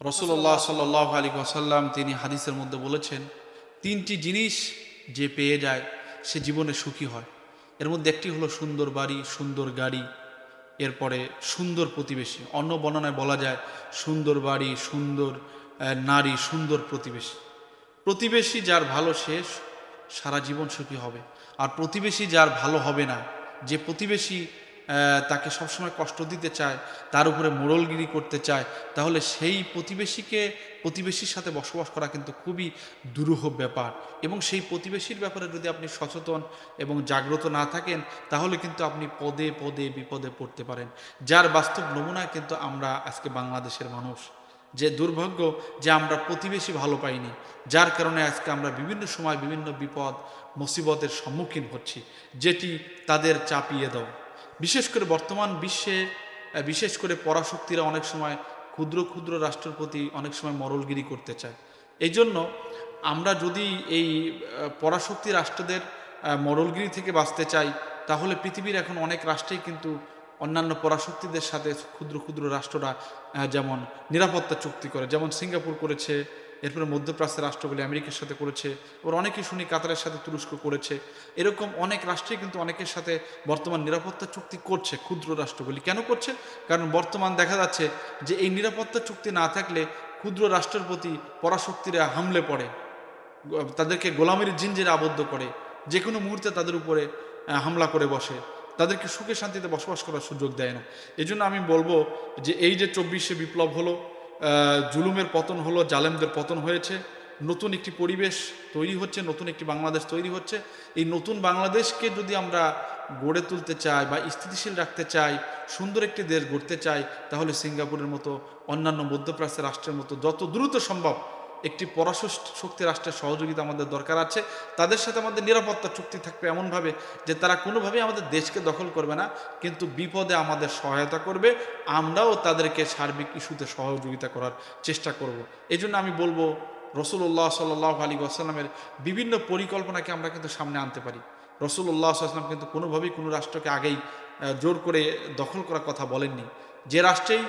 রসুল্লাহ সাল্লাহ আলী ওয়াসাল্লাম তিনি হাদিসের মধ্যে বলেছেন, তিনটি জিনিস যে পেয়ে যায়, সে জীবনে সুখী হয়। এর মধ্যে একটি হলো সুন্দর বাড়ি, সুন্দর গাড়ি, এরপরে সুন্দর প্রতিবেশী। অন্য বর্ণনায় বলা যায় সুন্দর বাড়ি, সুন্দর নারী, সুন্দর প্রতিবেশী। প্রতিবেশী যার ভালো শেষ সারা জীবন সুখী হবে। আর প্রতিবেশী যার ভালো হবে না, যে প্রতিবেশী তাকে সবসময় কষ্ট দিতে চায়, তার উপরে মোড়লগিরি করতে চায়, তাহলে সেই প্রতিবেশীকে, প্রতিবেশীর সাথে বসবাস করা কিন্তু খুবই দুরূহ ব্যাপার। এবং সেই প্রতিবেশীর ব্যাপারে যদি আপনি সচেতন এবং জাগ্রত না থাকেন, তাহলে কিন্তু আপনি পদে পদে, বিপদে পড়তে পারেন। যার বাস্তব নমুনা কিন্তু আমরা আজকে বাংলাদেশের মানুষ। যে দুর্ভাগ্য যে আমরা প্রতিবেশী ভালো পাইনি, যার কারণে আজকে আমরা বিভিন্ন সময় বিভিন্ন বিপদ, মুসিবতের সম্মুখীন হচ্ছি, যেটি তাদের চাপিয়ে দাও। বিশেষ করে বর্তমান বিশ্বে বিশেষ করে পরাশক্তিরা অনেক সময় ক্ষুদ্র ক্ষুদ্র রাষ্ট্রের প্রতি অনেক সময় মরলগিরি করতে চায়। এই জন্য আমরা যদি এই পরাশক্তি রাষ্ট্রদের মরলগিরি থেকে বাঁচতে চাই, তাহলে পৃথিবীর এখন অনেক রাষ্ট্রেই কিন্তু অন্যান্য পরাশক্তিদের সাথে ক্ষুদ্র ক্ষুদ্র রাষ্ট্ররা যেমন নিরাপত্তা চুক্তি করে, যেমন সিঙ্গাপুর করেছে এরপরে মধ্যপ্রাচ্যের রাষ্ট্রগুলি আমেরিকার সাথে করেছে, ওর অনেকেই শুনি কাতারের সাথে তুরস্ক করেছে। এরকম অনেক রাষ্ট্রে কিন্তু অনেকের সাথে বর্তমান নিরাপত্তা চুক্তি করছে, ক্ষুদ্র রাষ্ট্রগুলি কেন করছে? কারণ বর্তমান দেখা যাচ্ছে যে এই নিরাপত্তা চুক্তি না থাকলে ক্ষুদ্র রাষ্ট্রের প্রতি পরাশক্তিরা হামলে পড়ে, তাদেরকে গোলামির জিঞ্জিরে আবদ্ধ করে যে কোনো মুহূর্তে তাদের উপরে হামলা করে বসে। তাদেরকে সুখে শান্তিতে বসবাস করার সুযোগ দেয় না। এই আমি বলব যে এই যে চব্বিশে বিপ্লব হলো জুলুমের পতন হলো, জালেমদের পতন হয়েছে। নতুন একটি পরিবেশ তৈরি হচ্ছে, নতুন একটি বাংলাদেশ তৈরি হচ্ছে। এই নতুন বাংলাদেশকে যদি আমরা গড়ে তুলতে চাই বা স্থিতিশীল রাখতে চাই, সুন্দর একটি দেশ গড়তে চাই, তাহলে সিঙ্গাপুরের মতো অন্যান্য মধ্যপ্রাচ্যের রাষ্ট্রের মতো যত দ্রুত সম্ভব একটি পরাশক্তি রাষ্ট্রের সহযোগিতা আমাদের দরকার আছে। তাদের সাথে আমাদের নিরাপত্তা চুক্তি থাকবে এমনভাবে যে তারা কোনোভাবেই আমাদের দেশকে দখল করবে না, কিন্তু বিপদে আমাদের সহায়তা করবে। আমরাও তাদেরকে সার্বিক ইস্যুতে সহযোগিতা করার চেষ্টা করব। এই আমি বলব রসুল্লাহ সাল্লাহ আলী আসাল্লামের বিভিন্ন পরিকল্পনাকে আমরা কিন্তু সামনে আনতে পারি। রসুল্লাহ আসলাম কিন্তু কোনোভাবেই কোনো রাষ্ট্রকে আগেই জোর করে দখল করার কথা বলেননি। যে রাষ্ট্রেই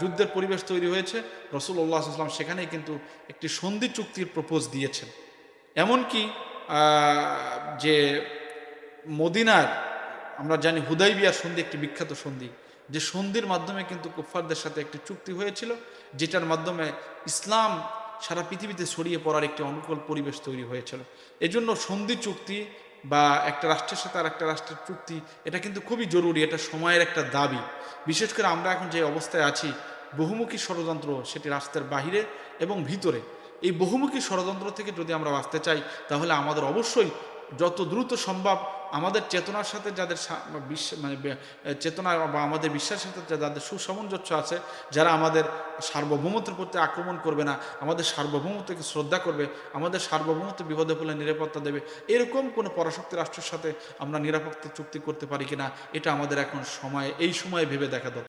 যুদ্ধের পরিবেশ তৈরি হয়েছে রসুল্লাহ আসলাম সেখানেই কিন্তু একটি সন্ধি চুক্তির প্রপোজ দিয়েছেন। এমনকি যে মদিনার, আমরা জানি হুদাইবিয়ার সন্ধি একটি বিখ্যাত সন্ধি, যে সন্ধির মাধ্যমে কিন্তু কুফফারদের সাথে একটি চুক্তি হয়েছিল, যেটার মাধ্যমে ইসলাম সারা পৃথিবীতে ছড়িয়ে পড়ার একটি অনুকূল পরিবেশ তৈরি হয়েছিল। এজন্য সন্ধি চুক্তি বা একটা রাষ্ট্রের সাথে আর একটা রাষ্ট্রের চুক্তি, এটা কিন্তু খুবই জরুরি, এটা সময়ের একটা দাবি। বিশেষ করে আমরা এখন যে অবস্থায় আছি, বহুমুখী ষড়যন্ত্র সেটি রাষ্ট্রের বাহিরে এবং ভিতরে। এই বহুমুখী ষড়যন্ত্র থেকে যদি আমরা বাঁচতে চাই, তাহলে আমাদের অবশ্যই যত দ্রুত সম্ভব আমাদের চেতনার সাথে যাদের মানে চেতনা বা আমাদের বিশ্বাসের সাথে যাদের সুসামঞ্জস্য আছে, যারা আমাদের সার্বভৌমত্বের প্রতি আক্রমণ করবে না, আমাদের সার্বভৌমত্বকে শ্রদ্ধা করবে, আমাদের সার্বভৌমত্ব বিপদে পড়লে নিরাপত্তা দেবে, এরকম কোনো পরাশক্তি রাষ্ট্রের সাথে আমরা নিরাপত্তা চুক্তি করতে পারি কিনা, এটা আমাদের এখন সময়, এই সময়ে ভেবে দেখা দরকার।